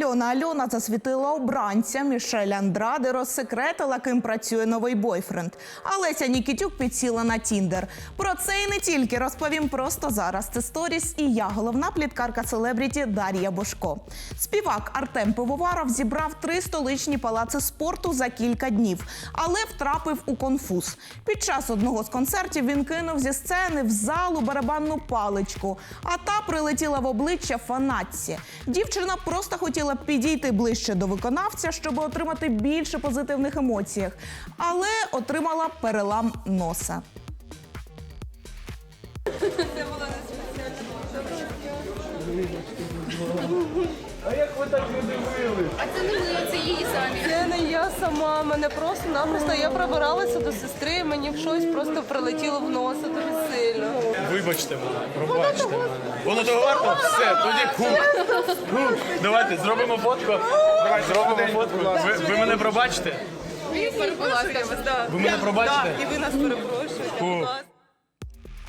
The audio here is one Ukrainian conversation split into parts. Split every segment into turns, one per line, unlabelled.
Альона Альона засвітила обранця. Мішель Андраде розсекретила, ким працює новий бойфренд. А Леся Нікітюк підсіла на Тіндер. Про це і не тільки розповім просто зараз. Це сторіс і я, головна пліткарка селебріті Дар'я Бошко. Співак Артем Пивоваров зібрав три столичні палаци спорту за кілька днів, але втрапив у конфуз. Під час одного з концертів він кинув зі сцени в залу барабанну паличку, а та прилетіла в обличчя фанатці. Дівчина просто хотіла підійти ближче до виконавця, щоб отримати більше позитивних емоцій, але отримала перелам носа.
Це не я сама, мене просто-напросто я пробиралася до сестри, мені щось просто прилетіло в носа дуже сильно.
Вибачте мене, пробачте мене. Воно того варто? Все, тоді хух. Хух. Давайте зробимо фотку. Давайте зробимо фотку. Ви, ви мене пробачите? Ви мене пробачите?
І ви нас перепрошуєте.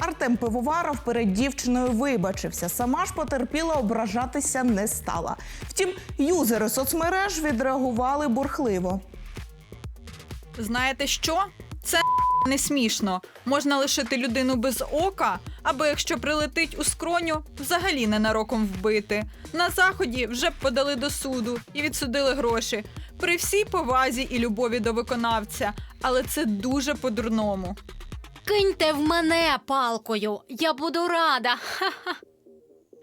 Артем Пивоваров перед дівчиною вибачився. Сама ж потерпіла, ображатися не стала. Втім, юзери соцмереж відреагували бурхливо.
Знаєте що? Це не смішно. Можна лишити людину без ока, або якщо прилетить у скроню, взагалі ненароком вбити. На заході вже б подали до суду і відсудили гроші. При всій повазі і любові до виконавця, але це дуже по-дурному.
Киньте в мене палкою, я буду рада. Ха-ха.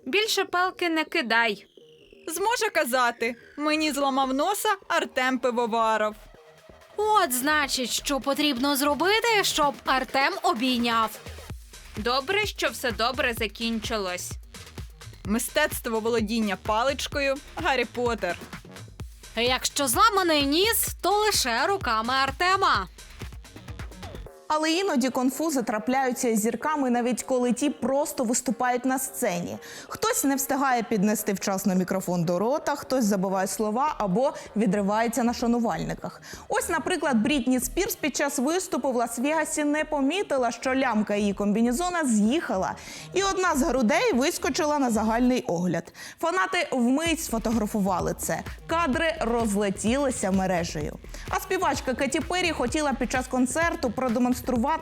Більше палки не кидай.
Зможе казати, мені зламав носа Артем Пивоваров.
От значить, що потрібно зробити, щоб Артем обійняв.
Добре, що все добре закінчилось.
Мистецтво володіння паличкою Гаррі Поттер.
Якщо зламаний ніс, то лише руками Артема.
Але іноді конфузи трапляються із зірками, навіть коли ті просто виступають на сцені. Хтось не встигає піднести вчасно мікрофон до рота, хтось забуває слова або відривається на шанувальниках. Ось, наприклад, Брітні Спірс під час виступу в Лас-Вегасі не помітила, що лямка її комбінезона з'їхала, і одна з грудей вискочила на загальний огляд. Фанати вмить сфотографували це. Кадри розлетілися мережею. А співачка Кеті Перрі хотіла під час концерту продемонструвати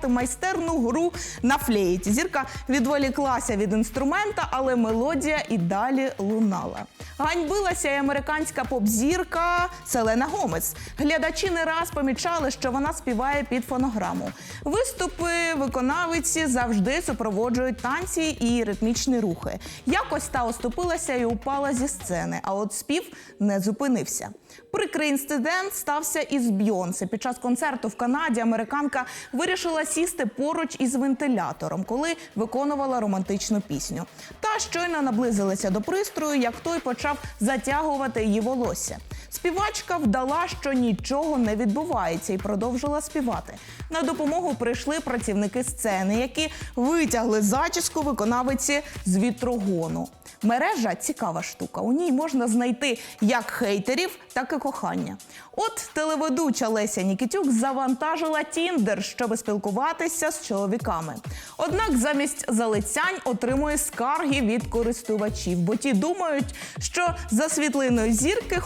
майстерну гру на флейті. Зірка відволіклася від інструмента, але мелодія і далі лунала. Ганьбилася і американська поп-зірка Селена Гомес. Глядачі не раз помічали, що вона співає під фонограму. Виступи виконавиці завжди супроводжують танці і ритмічні рухи. Якось та оступилася і упала зі сцени, а от спів не зупинився. Прикрий інцидент стався із Бйонсе. Під час концерту в Канаді американка вирішила сісти поруч із вентилятором, коли виконувала романтичну пісню. Та щойно наблизилася до пристрою, як той почав затягувати її волосся. Співачка вдала, що нічого не відбувається, і продовжила співати. На допомогу прийшли працівники сцени, які витягли зачіску виконавиці з вітрогону. Мережа цікава штука. У ній можна знайти як хейтерів, так і кохання. От телеведуча Леся Нікітюк завантажила Тіндер, щоб спілкуватися з чоловіками. Однак замість залицянь отримує скарги від користувачів, бо ті думають, що за світлиною зірки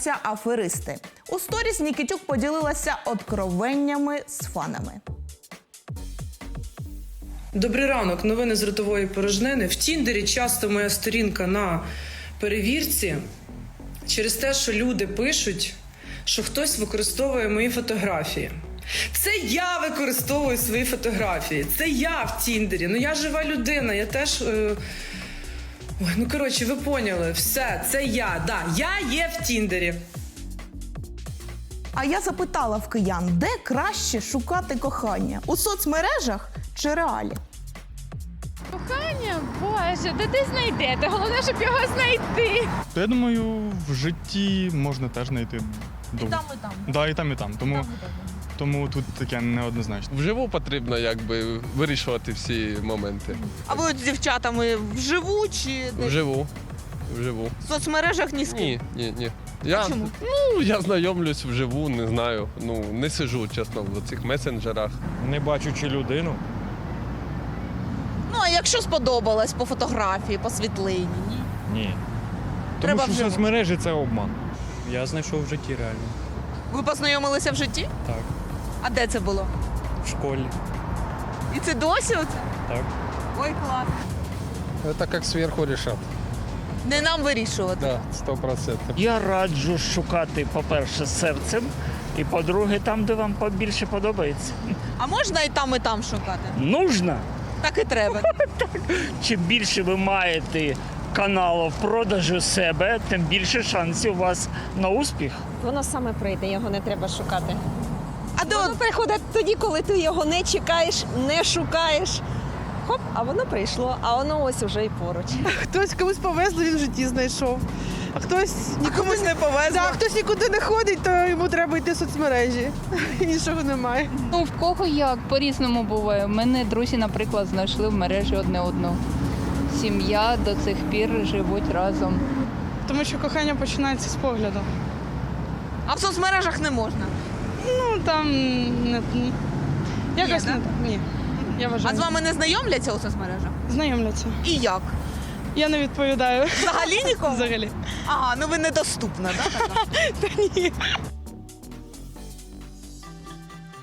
ховаються аферисти. У сторіс Нікітюк поділилася откровеннями з фанами.
Добрий ранок, новини з ротової порожнини. В Тіндері часто моя сторінка на перевірці через те, що люди пишуть, що хтось використовує мої фотографії. Це я використовую свої фотографії. Це я в Тіндері. Ну я жива людина, я теж. Е... Ой, ну коротше, ви поняли, все, це я. Да, я є в Тіндері.
А я запитала в киян, де краще шукати кохання у соцмережах чи реалі?
Кохання, боже, де ти знайдете? Головне, щоб його знайти.
То я думаю, в житті можна теж знайти. І там, і там. Да, і там, і там. Тому, тому тут таке неоднозначно.
Вживу потрібно якби вирішувати всі моменти.
А ви з дівчатами вживу чи
Вживу. Вживу.
в соцмережах ні з ким?
Ні, ні, ні. Я,
Чому?
ну, я знайомлюсь вживу, не знаю. Ну, не сижу, чесно, в цих месенджерах.
не бачучи людину.
Ну а якщо сподобалось по фотографії, по світлині, ні?
Ні. Тому
Треба
що
вживу.
соцмережі це обман. Я знайшов в житті реально.
Ви познайомилися в житті?
Так,
А де це було?
в школі.
І це досі оце?
Так.
Ой, клас.
Це як зверху рішать.
Не нам вирішувати.
Да, 100%.
Я раджу шукати, по-перше, серцем, і по-друге, там, де вам побільше подобається.
А можна і там, і там шукати?
Нужно.
Так і треба.
Чим більше ви маєте каналів продажу себе, тим більше шансів у вас на успіх.
Воно саме прийде, його не треба шукати.
А до
Воно приходить тоді, коли ти його не чекаєш, не шукаєш. Хоп, а воно прийшло, а воно ось уже і поруч.
Хтось комусь повезло, він в житті знайшов. А хтось нікому
комусь не повезло.
Да, хтось нікуди не ходить, то йому треба йти в соцмережі. Іншого немає.
Ну в кого як по-різному буває. У мене друзі, наприклад, знайшли в мережі одне одну. Сім'я до цих пір живуть разом.
Тому що кохання починається з погляду.
А в соцмережах не можна.
Ну там не, ні. якось
Ні,
не так. Ні. Я
А
вважаю.
з вами не знайомляться у соцмережах?
знайомляться.
І як?
Я не відповідаю.
Взагалі нікому?
Взагалі.
Ага, ну ви недоступна, так?
Та Ні.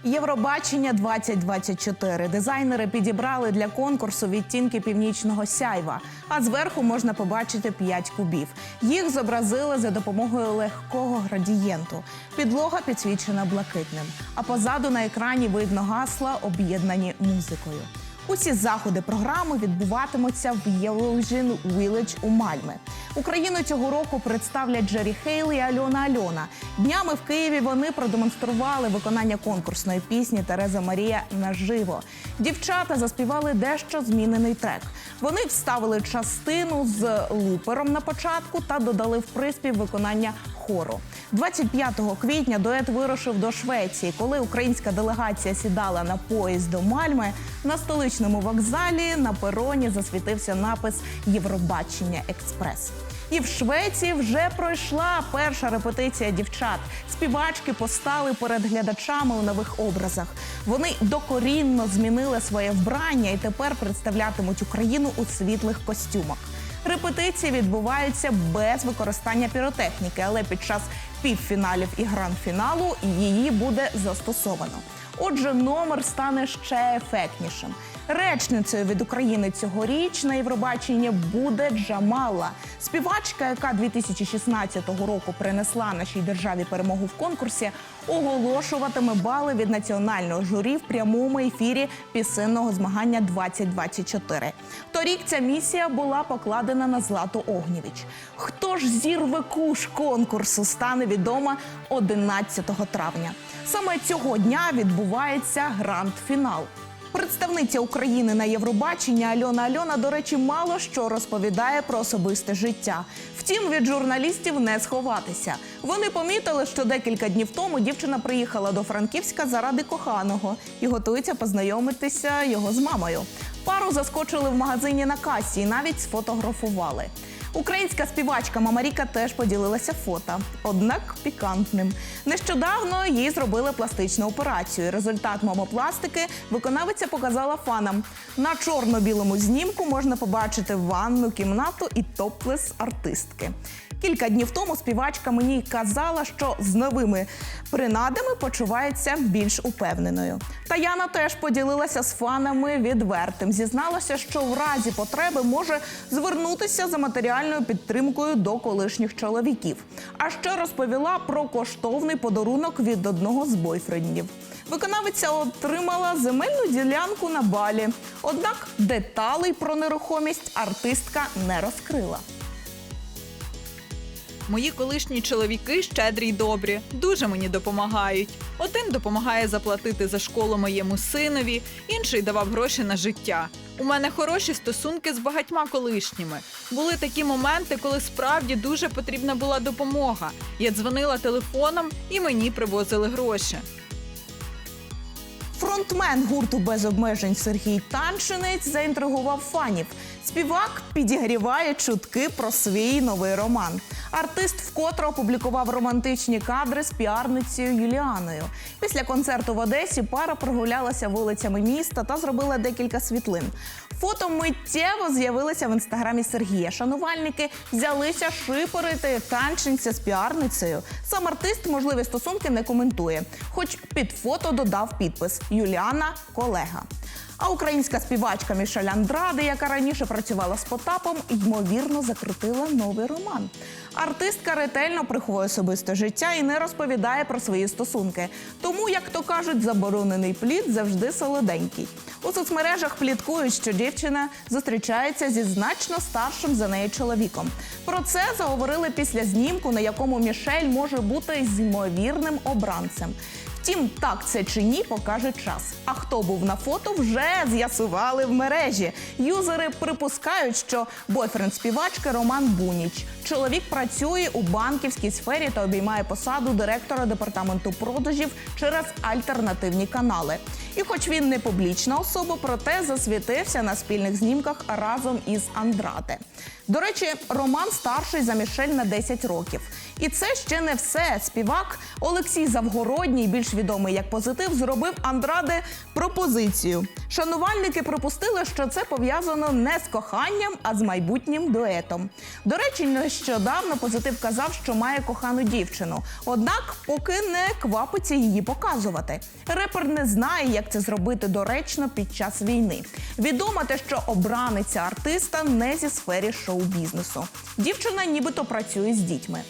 Євробачення 2024. Дизайнери підібрали для конкурсу відтінки північного сяйва. А зверху можна побачити 5 кубів. Їх зобразили за допомогою легкого градієнту. Підлога підсвічена блакитним. А позаду на екрані видно гасла, об'єднані музикою. Усі заходи програми відбуватимуться в Євроvision Village у Мальме. Україну цього року представлять Джері Хейл і Альона Альона. Днями в Києві вони продемонстрували виконання конкурсної пісні Тереза Марія наживо. Дівчата заспівали дещо змінений трек. Вони вставили частину з лупером на початку та додали в приспів виконання хору. 25 квітня дует вирушив до Швеції. Коли українська делегація сідала на поїзд до Мальми, на столичному вокзалі на пероні засвітився напис Євробачення Експрес. І в Швеції вже пройшла перша репетиція дівчат. Співачки постали перед глядачами у нових образах. Вони докорінно змінили своє вбрання і тепер представлятимуть Україну у світлих костюмах. Репетиції відбуваються без використання піротехніки, але під час півфіналів і гранд-фіналу її буде застосовано. Отже, номер стане ще ефектнішим. Речницею від України цьогоріч на Євробаченні буде Джамала, співачка, яка 2016 року принесла нашій державі перемогу в конкурсі, оголошуватиме бали від національного журі в прямому ефірі пісенного змагання 2024. Торік ця місія була покладена на Злату Огнєвіч. Хто ж зірве куш конкурсу стане відомо 11 травня. Саме цього дня відбувається гранд-фінал. Представниця України на Євробаченні Альона Альона, до речі, мало що розповідає про особисте життя. Втім, від журналістів не сховатися. Вони помітили, що декілька днів тому дівчина приїхала до Франківська заради коханого і готується познайомитися його з мамою. Пару заскочили в магазині на касі і навіть сфотографували. Українська співачка Мамаріка теж поділилася фото, однак пікантним. Нещодавно їй зробили пластичну операцію. Результат мамопластики виконавиця показала фанам. На чорно-білому знімку можна побачити ванну кімнату і топлес артистки. Кілька днів тому співачка мені казала, що з новими принадами почувається більш упевненою. Таяна теж поділилася з фанами відвертим. Зізналася, що в разі потреби може звернутися за матеріальною підтримкою до колишніх чоловіків. А ще розповіла про коштовний подарунок від одного з бойфрендів. Виконавиця отримала земельну ділянку на балі. Однак деталей про нерухомість артистка не розкрила.
Мої колишні чоловіки щедрі й добрі, дуже мені допомагають. Один допомагає заплатити за школу моєму синові, інший давав гроші на життя. У мене хороші стосунки з багатьма колишніми. Були такі моменти, коли справді дуже потрібна була допомога. Я дзвонила телефоном і мені привозили гроші.
Фронтмен гурту без обмежень Сергій Танчинець заінтригував фанів. Співак підігріває чутки про свій новий роман. Артист вкотре опублікував романтичні кадри з піарницею Юліаною. Після концерту в Одесі пара прогулялася вулицями міста та зробила декілька світлин. Фото миттєво з'явилися в інстаграмі Сергія. Шанувальники взялися шипорити танченця з піарницею. Сам артист можливі стосунки не коментує, хоч під фото додав підпис Юліана колега. А українська співачка Мішель Андраде, яка раніше працювала з Потапом, ймовірно закрутила новий роман. Артистка ретельно приховує особисте життя і не розповідає про свої стосунки. Тому, як то кажуть, заборонений плід завжди солоденький. У соцмережах пліткують, що дівчина зустрічається зі значно старшим за неї чоловіком. Про це заговорили після знімку, на якому Мішель може бути з ймовірним обранцем. Втім, так це чи ні, покаже час. А хто був на фото, вже з'ясували в мережі. Юзери припускають, що бойфренд співачки Роман Буніч. Чоловік працює у банківській сфері та обіймає посаду директора департаменту продажів через альтернативні канали. І хоч він не публічна особа, проте засвітився на спільних знімках разом із Андраде. До речі, Роман старший за Мішель на 10 років. І це ще не все. Співак Олексій Завгородній, більш відомий як позитив, зробив Андраде пропозицію. Шанувальники припустили, що це пов'язано не з коханням, а з майбутнім дуетом. До речі, нещодавно позитив казав, що має кохану дівчину. Однак поки не квапиться її показувати. Репер не знає, як це зробити доречно під час війни. Відомо те, що обраниця артиста не зі сфері шоу-бізнесу. Дівчина нібито працює з дітьми.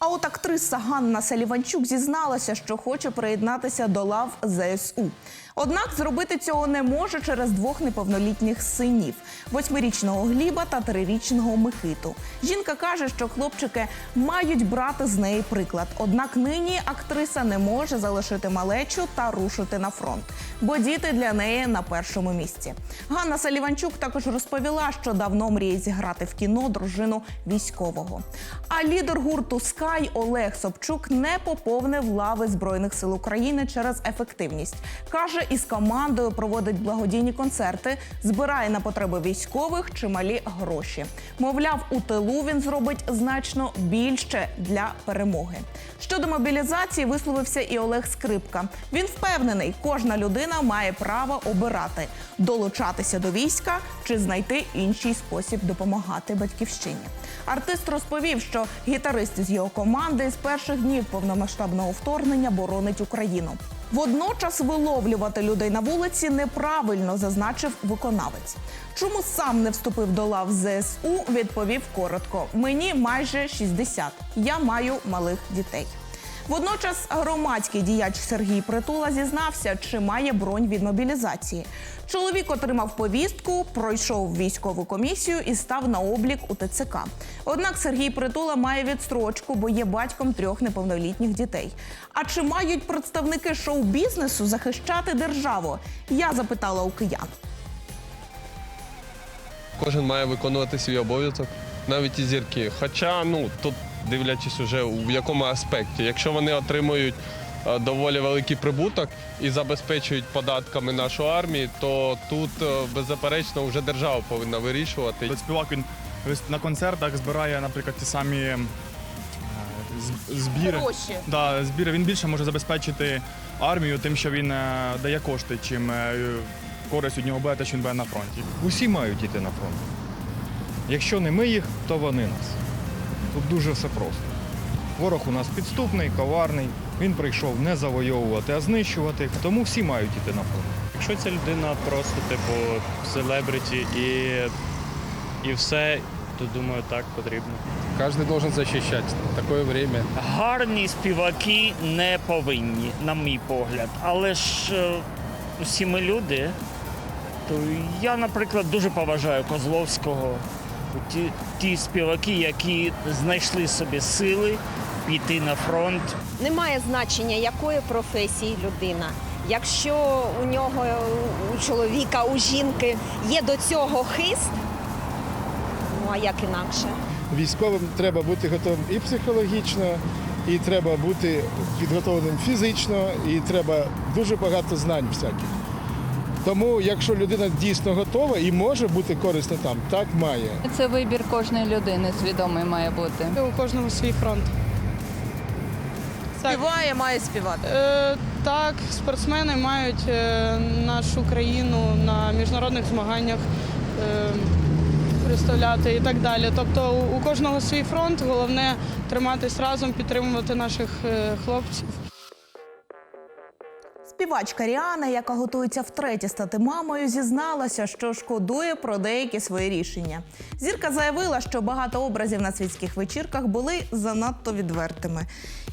А от актриса Ганна Саліванчук зізналася, що хоче приєднатися до лав ЗСУ. Однак зробити цього не може через двох неповнолітніх синів: восьмирічного Гліба та трирічного Микиту. Жінка каже, що хлопчики мають брати з неї приклад. Однак нині актриса не може залишити малечу та рушити на фронт, бо діти для неї на першому місці. Ганна Саліванчук також розповіла, що давно мріє зіграти в кіно дружину військового. А лідер гурту Скай Олег Собчук не поповнив лави збройних сил України через ефективність. каже, із командою проводить благодійні концерти, збирає на потреби військових чималі гроші. Мовляв, у тилу він зробить значно більше для перемоги. Щодо мобілізації висловився і Олег Скрипка. Він впевнений, кожна людина має право обирати долучатися до війська чи знайти інший спосіб допомагати батьківщині. Артист розповів, що гітарист з його команди з перших днів повномасштабного вторгнення боронить Україну. Водночас виловлювати людей на вулиці неправильно, зазначив виконавець. Чому сам не вступив до лав ЗСУ, відповів коротко: мені майже 60. Я маю малих дітей. Водночас громадський діяч Сергій Притула зізнався, чи має бронь від мобілізації. Чоловік отримав повістку, пройшов військову комісію і став на облік у ТЦК. Однак Сергій Притула має відстрочку, бо є батьком трьох неповнолітніх дітей. А чи мають представники шоу-бізнесу захищати державу? Я запитала у киян.
Кожен має виконувати свій обов'язок, навіть і зірки. Хоча, ну тут дивлячись уже в якому аспекті. Якщо вони отримують е, доволі великий прибуток і забезпечують податками нашу армію, то тут е, беззаперечно вже держава повинна вирішувати.
Співак він на концертах збирає, наприклад, ті самі е, збіри.
Гроші.
Да, збіри. Він більше може забезпечити армію тим, що він дає кошти, чим користь від нього буде те, що він буде на фронті.
Усі мають йти на фронт. Якщо не ми їх, то вони нас. Тут дуже все просто. Ворог у нас підступний, коварний. Він прийшов не завойовувати, а знищувати. Тому всі мають йти на фронт.
Якщо ця людина просто, типу, селебриті і, і все, то думаю, так потрібно.
Кожен має захищати. Таке время.
Гарні співаки не повинні, на мій погляд. Але ж е, усі ми люди. То я, наприклад, дуже поважаю Козловського. Ті, ті співаки, які знайшли собі сили піти на фронт.
Немає значення, якої професії людина. Якщо у нього, у чоловіка, у жінки є до цього хист, ну а як інакше?
Військовим треба бути готовим і психологічно, і треба бути підготовленим фізично, і треба дуже багато знань всяких. Тому, якщо людина дійсно готова і може бути корисна там, так має.
Це вибір кожної людини, свідомий має бути.
У кожного свій фронт. Співає, має співати.
Е, так, спортсмени мають е, нашу країну на міжнародних змаганнях е, представляти і так далі. Тобто у, у кожного свій фронт, головне триматись разом, підтримувати наших е, хлопців.
Співачка Ріана, яка готується втретє стати мамою, зізналася, що шкодує про деякі свої рішення. Зірка заявила, що багато образів на світських вечірках були занадто відвертими.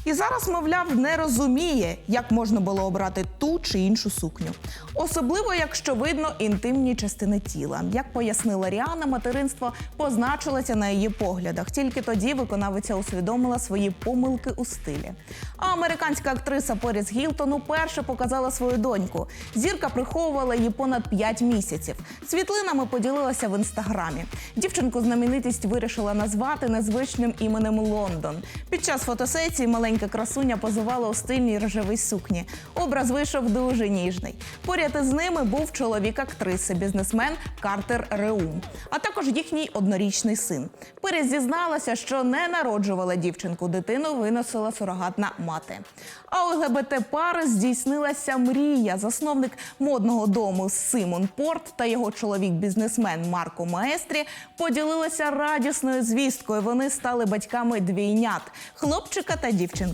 І зараз, мовляв, не розуміє, як можна було обрати ту чи іншу сукню. Особливо, якщо видно інтимні частини тіла. Як пояснила Ріана, материнство позначилося на її поглядах. Тільки тоді виконавиця усвідомила свої помилки у стилі. А американська актриса Поріс Гілтон уперше показала свою доньку. Зірка приховувала її понад 5 місяців. Світлинами поділилася в інстаграмі. Дівчинку знаменитість вирішила назвати незвичним іменем Лондон. Під час фотосесії маленька красуня позувала у стильній рожевій сукні. Образ вийшов дуже ніжний. Поряд із ними був чоловік актриси, бізнесмен Картер Реум, а також їхній однорічний син. Перес зізналася, що не народжувала дівчинку, дитину виносила сурогатна мати. А у ЛГБТ пари здійснилася мрія. Засновник модного дому Симон Порт та його чоловік-бізнесмен Марко Маестрі поділилися радісною звісткою. Вони стали батьками двійнят хлопчика та дівчинки.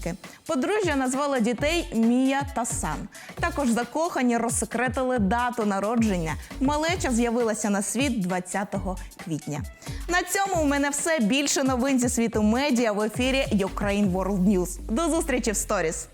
Подружжя назвала дітей Мія та Сан. Також закохані розсекретили дату народження. Малеча з'явилася на світ 20 квітня. На цьому у мене все більше новин зі світу медіа в ефірі Ukraine World News. До зустрічі в сторіс.